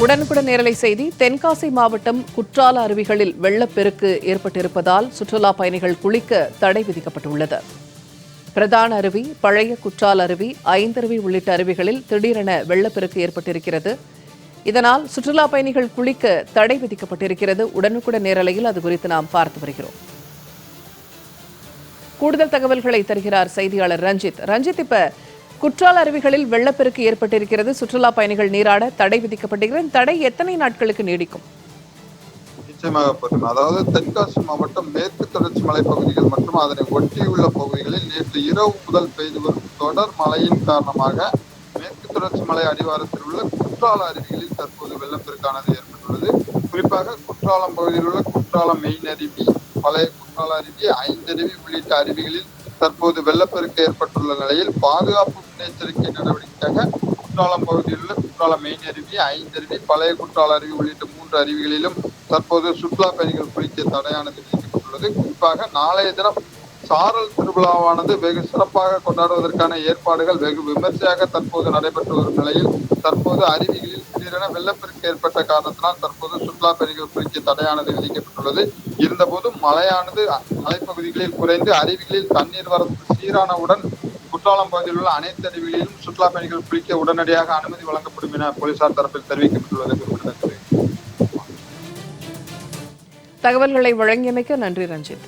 உடனுக்குடன் நேரலை செய்தி தென்காசி மாவட்டம் குற்றால அருவிகளில் வெள்ளப்பெருக்கு ஏற்பட்டிருப்பதால் சுற்றுலா பயணிகள் குளிக்க தடை விதிக்கப்பட்டுள்ளது. பிரதான அருவி பழைய குற்றால அருவி ஐந்தருவி உள்ளிட்ட அருவிகளில் திடீரென வெள்ளப்பெருக்கு ஏற்பட்டிருக்கிறது. இதனால் சுற்றுலா பயணிகள் குளிக்க தடை விதிக்கப்பட்டிருக்கிறது. உடனுக்குடன் நேரலையில் அது குறித்து நாம் பார்த்து வருகிறோம். கூடுதல் தகவல்களை தருகிறார் செய்தியாளர் ரஞ்சித். ரஞ்சித் இப்ப குற்றால அருவிகளில் வெள்ளப்பெருக்கு ஏற்பட்டிருக்கிறது. சுற்றுலா பயணிகள் நீராட தடை விதிக்கப்பட்டிருக்கிறது. தடை எத்தனை நாட்களுக்கு நீடிக்கும்? நிச்சயமாக அதாவது தென்காசி மாவட்டம் மேற்கு தொடர்ச்சி மலைப்பகுதிகள் மற்றும் அதனை ஒட்டியுள்ள பகுதிகளில் நேற்று இரவு முதல் பெய்து வரும் தொடர் மழையின் காரணமாக மேற்கு தொடர்ச்சி மலை அடிவாரத்தில் உள்ள குற்றால அருவிகளில் தற்போது வெள்ளப்பெருக்கானது ஏற்பட்டுள்ளது. குறிப்பாக குற்றாலம் பகுதியில் உள்ள குற்றாலம் மெயின் அருவி பழைய குற்றால அருவி ஐந்தருவி உள்ளிட்ட அருவிகளில் தற்போது வெள்ளப்பெருக்கு ஏற்பட்டுள்ள நிலையில் பாதுகாப்பு முன்னெச்சரிக்கை நடவடிக்கையாக குற்றாலம் பகுதியில் உள்ள குற்றாலம் மெயின் அருவி ஐந்தருவி பழைய குற்றால அருவி உள்ளிட்ட மூன்று அருவிகளிலும் தற்போது சுற்றுலா பயணிகள் குளிக்க தடையானது விதிக்கப்பட்டுள்ளது குறிப்பாக நாளைய தினம் சாரல் திருவிழாவானது வெகு சிறப்பாக கொண்டாடுவதற்கான ஏற்பாடுகள் வெகு விமர்சையாக தற்போது நடைபெற்று வரும் நிலையில் தற்போது அருவிகளில் திடீரென வெள்ளப்பெருக்கு ஏற்பட்ட காரணத்தினால் தற்போது சுற்றுலா பயணிகள் குறித்து தடையானது விதிக்கப்பட்டுள்ளது. இருந்தபோது மழையானது மலைப்பகுதிகளில் குறைந்து அருவிகளில் தண்ணீர் வரத்து சீரானவுடன் குற்றாலம் பகுதியில் உள்ள அனைத்து அருவிகளிலும் சுற்றுலா பயணிகள் குளிக்க உடனடியாக அனுமதி வழங்கப்படும் என போலீசார் தரப்பில் தெரிவிக்கப்பட்டுள்ளது. குறிப்பிடத்தக்கது. தகவல்களை வழங்கியமைக்க நன்றி ரஞ்சித்.